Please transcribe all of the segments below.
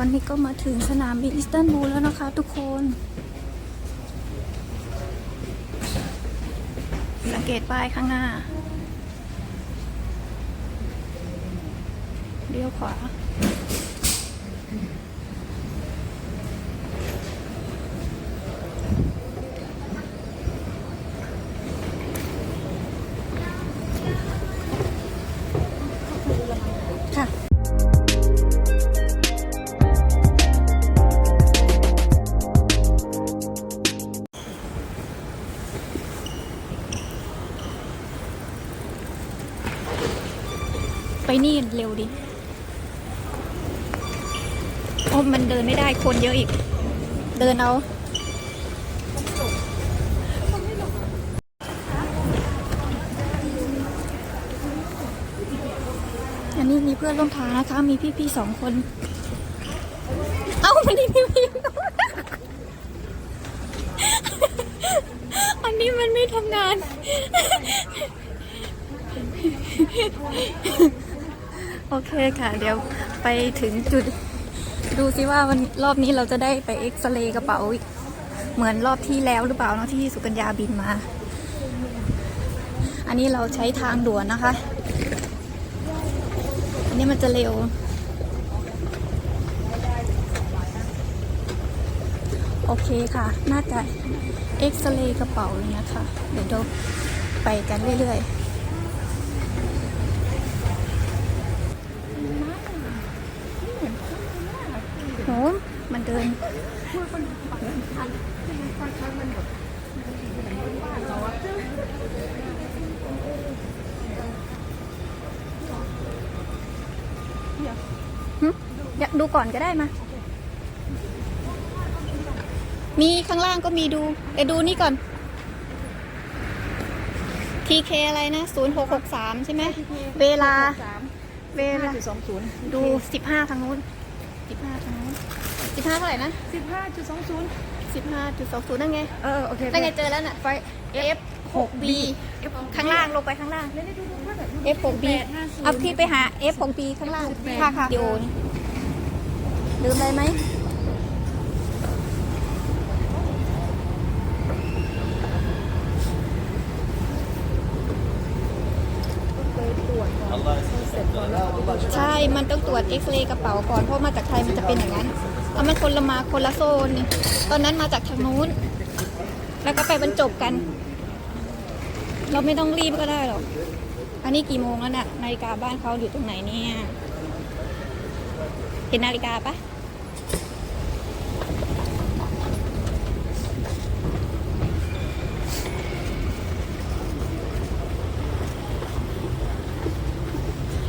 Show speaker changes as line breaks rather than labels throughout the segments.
อนนี้ก็มาถึงสนามบินอิสตันบูลแล้วนะคะทุกคนสังเกตป้ายข้างหน้าเลี้ยวขวา ไปนี่เร็วดิโอ้มันเดินไม่ได้คนเยอะอีก เดินเอาอันนี้มีเพื่อนร่วมทางนะคะ มีพี่ๆสองคน เอ้ามันนี่พี่พี่อันนี้มันไม่ทำงาน โอเคค่ะ เดี๋ยวไปถึงจุด ดูซิว่าวันรอบนี้เราจะได้ไปเอ็กซเรย์กระเป๋าอีกเหมือนรอบที่แล้วหรือเปล่าเนาะที่สุกัญญาบินมา อันนี้เราใช้ทางด่วนนะคะ อันนี้มันจะเร็ว โอเคค่ะ น่าจะเอ็กซเรย์กระเป๋าเงี้ยค่ะเดี๋ยวเราไปกันเรื่อยๆ หมันเดินหึอยากดูก่อนก็ได้มา มีข้างล่างก็มีดูแต่ดูนี่ก่อน TK อะไรนะ 0663 ใช่ไหม เวลา เวลา
จุดสองศูน ย์
ดู15ทางนู้น15ทางนู้น15เท่าไหร่นะ
สิบห้าจุดสองศูนย์
15.20นั่นไง
เออโอเค
นั่นไงเจอแล้วน่ะไฟ F6B ข้างล่างลงไปข้างล่าง F6B เอาพี่ไปหา F6B ข้างล่างค่ะค่ะวิดีโอนี่ลืมอะไรไหม ใช่ มันต้องตรวจเอ็กซเรย์กระเป๋าก่อน เพราะมาจากไทยมันจะเป็นอย่างนั้น เอามันคนละมาคนละโซนนี่ตอนนั้นมาจากทางนู้น แล้วก็ไปบรรจบกัน เราไม่ต้องรีบก็ได้หรอก อันนี้กี่โมงแล้วน่ะ นาฬิกาบ้านเขาอยู่ตรงไหนเนี่ย เห็นนาฬิกาปะ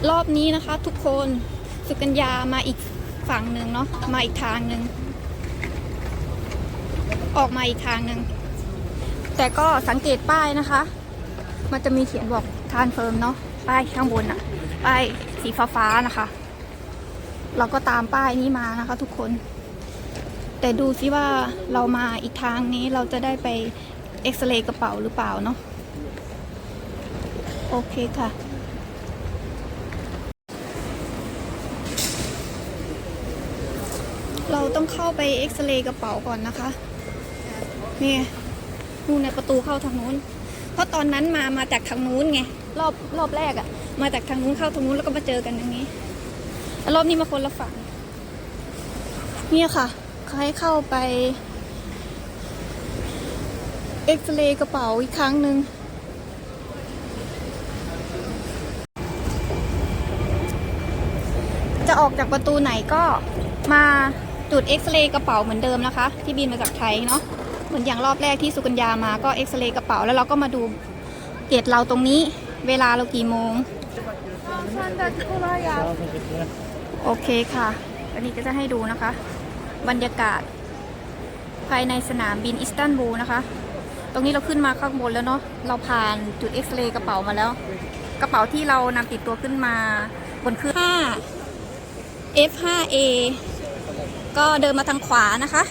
รอบนี้นะคะ ทุกคนสุกัญญามาอีกฝั่งหนึ่งเนาะมาอีกทางหนึ่งออกมาอีกทางหนึ่งแต่ก็สังเกตป้ายนะคะ มันจะมีเขียนบอกทานเฟิร์มเนาะป้ายข้างบนอะป้ายสีฟ้าๆนะคะ เราก็ตามป้ายนี้มานะคะทุกคน แต่ดูซิว่าเรามาอีกทางนี้เราจะได้ไปเอ็กซเรย์กระเป๋าหรือเปล่าเนาะโอเคค่ะ เราต้องเข้าไปเอ็กซเรย์กระเป๋าก่อนนะคะ นี่นู่นในประตูเข้าทางนู้น เพราะตอนนั้นมามาจากทางนู้นไง รอบรอบแรกอะมาจากทางนู้นเข้าทางนู้นแล้วก็มาเจอกันอย่างนี้แล้วรอบนี้มาคนละฝั่ง เนี่ยค่ะเขาให้เข้าไปเอ็กซเรย์กระเป๋าอีกครั้งหนึ่งจะออกจากประตูไหนก็มา จุดเอ็กซเรย์กระเป๋าเหมือนเดิมนะคะ ที่บินมาจากไทยเนาะเหมือนอย่างรอบแรกที่สุกัญญามาก็เอ็กซเรย์กระเป๋าแล้วเราก็มาดูเกตเราตรงนี้ เวลาเรากี่โมงโอเคค่ะอันนี้ก็จะให้ดูนะคะ บรรยากาศ ภายในสนามบินอิสตันบูลนะคะ ตรงนี้เราขึ้นมาข้างบนแล้วเนาะเราผ่านจุดเอ็กซเรย์กระเป๋ามาแล้ว กระเป๋าที่เรานำติดตัวขึ้นมาบนเครื่อง 5 F5A ก็เดินมาทางขวานะคะ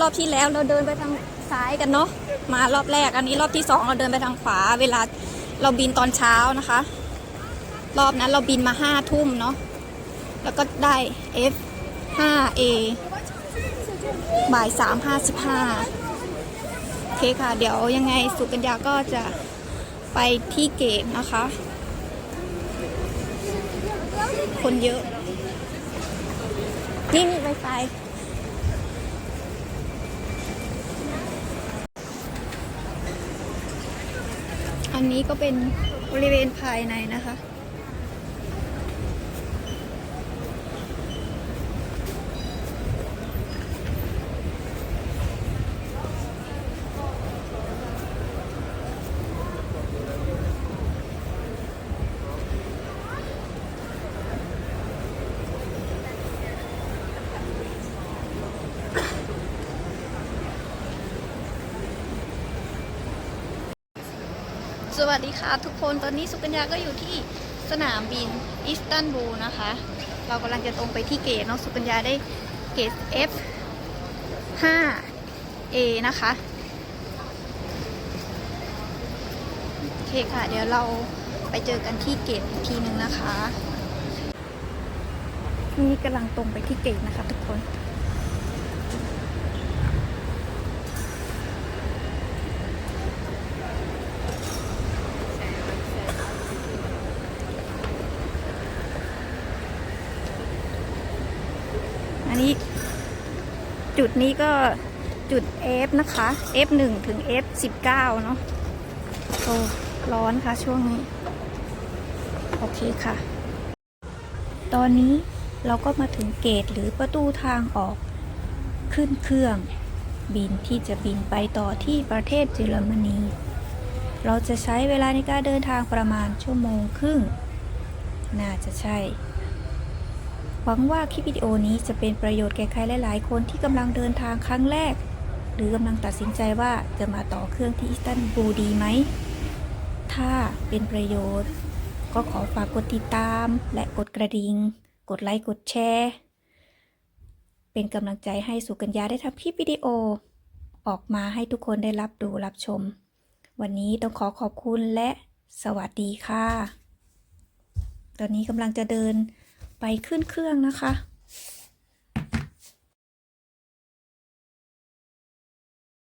รอบที่แล้วเราเดินไปทางซ้ายกันเนาะมารอบแรกอันนี้รอบที่สองเราเดินไปทางขวา เวลาเราบินตอนเช้านะคะ รอบนั้นเราบินมาห้าทุ่มเนาะแล้วก็ได้ F 5A บ่าย3.55โอเคค่ะ เดี๋ยวยังไงสุกัญญาก็จะไปที่เกตนะคะ คนเยอะ นี่มีไวไฟอันนี้ก็เป็นบริเวณภายในนะคะ วัสดีค่ะทุกคนตอนนี้สุกัญญาก็อยู่ที่สนามบินอิสตันบูลนะคะ เรากำลังจะตรงไปที่เกตเนาะสุกัญญาได้เกต F 5 A นะคะโอเคค่ะ เดี๋ยวเราไปเจอกันที่เกตอีกทีหนึ่งนะคะ นี่กำลังตรงไปที่เกตนะคะทุกคนนี้ จุดนี้ก็จุด F นะคะ F1 ถึง F19 เนาะโอ้ร้อนค่ะช่วงนี้ โอเคค่ะ ตอนนี้เราก็มาถึงเกตหรือประตูทางออกขึ้นเครื่องบินที่จะบินไปต่อที่ประเทศเยอรมนี เราจะใช้เวลาในการเดินทางประมาณชั่วโมงครึ่ง น่าจะใช่ หวังว่าคลิปวิดีโอนี้จะเป็นประโยชน์แก่ใครหลาย ๆ คนที่กำลังเดินทางครั้งแรก หรือกำลังตัดสินใจว่าจะมาต่อเครื่องที่อิสตันบูลดีไหม ถ้าเป็นประโยชน์ ก็ขอฝากกดติดตาม และกดกระดิ่ง กดไลค์กดแชร์ เป็นกำลังใจให้สุกัญญาได้ทำคลิปวิดีโอ ออกมาให้ทุกคนได้รับดูรับชม วันนี้ต้องขอขอบคุณและสวัสดีค่ะ ตอนนี้กำลังจะเดิน ไปขึ้นเครื่องนะคะ